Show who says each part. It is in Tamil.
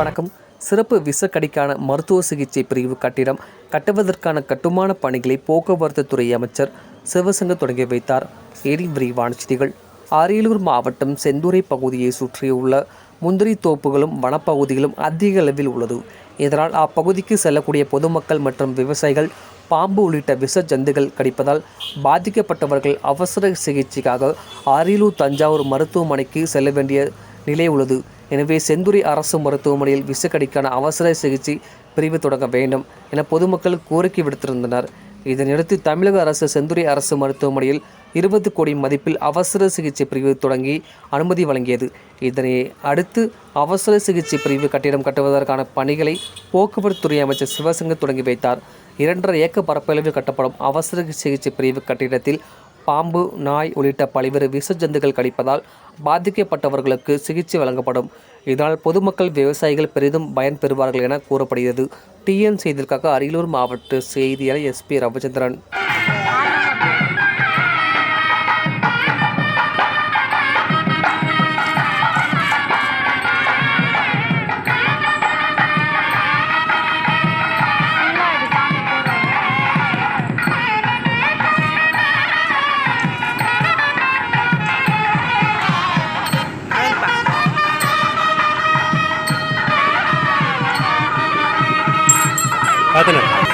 Speaker 1: வணக்கம். சிறப்பு விசக்கடிக்கான மருத்துவ சிகிச்சை பிரிவு கட்டிடம் கட்டுவதற்கான கட்டுமான பணிகளை போக்குவரத்து துறை அமைச்சர் சிவசங்க தொடங்கி வைத்தார். இனி விரிவான செய்திகள் அரியலூர் மாவட்டம் செந்துறை பகுதியை சுற்றியுள்ள முந்திரி தோப்புகளும் வனப்பகுதிகளும் அதிக அளவில் உள்ளது. இதனால் அப்பகுதிக்கு செல்லக்கூடிய பொதுமக்கள் மற்றும் விவசாயிகள் பாம்பு உள்ளிட்ட விஷ ஜந்துகள் கடிப்பதால் பாதிக்கப்பட்டவர்கள் அவசர சிகிச்சைக்காக அரியலூர் தஞ்சாவூர் மருத்துவமனைக்கு செல்ல வேண்டிய நிலை உள்ளது. எனவே செந்துறை அரசு மருத்துவமனையில் விஷக்கடிக்கான அவசர சிகிச்சை பிரிவு தொடங்க வேண்டும் என பொதுமக்கள் கோரிக்கை விடுத்திருந்தனர். இதனையடுத்து தமிழக அரசு செந்துறை அரசு மருத்துவமனையில் இருபது கோடி மதிப்பில் அவசர சிகிச்சை பிரிவு தொடங்கி அனுமதி வழங்கியது. இதனை அடுத்து அவசர சிகிச்சை பிரிவு கட்டிடம் கட்டுவதற்கான பணிகளை போக்குவரத்து துறை அமைச்சர் சிவசங்க தொடங்கி வைத்தார். இரண்டரை ஏக்கர் பரப்பளவில் கட்டப்படும் அவசர சிகிச்சை பிரிவு கட்டிடத்தில் பாம்பு நாய் உள்ளிட்ட பல்வேறு விஷ ஜந்துகள் கடிப்பதால் பாதிக்கப்பட்டவர்களுக்கு சிகிச்சை வழங்கப்படும். இதனால் பொதுமக்கள் விவசாயிகள் பெரிதும் பயன்பெறுவார்கள் என கூறப்படுகிறது. டிஎன் செய்திகளுக்காக அரியலூர் மாவட்ட செய்தியாளர் எஸ்பி ரவிச்சந்திரன்.
Speaker 2: Adana.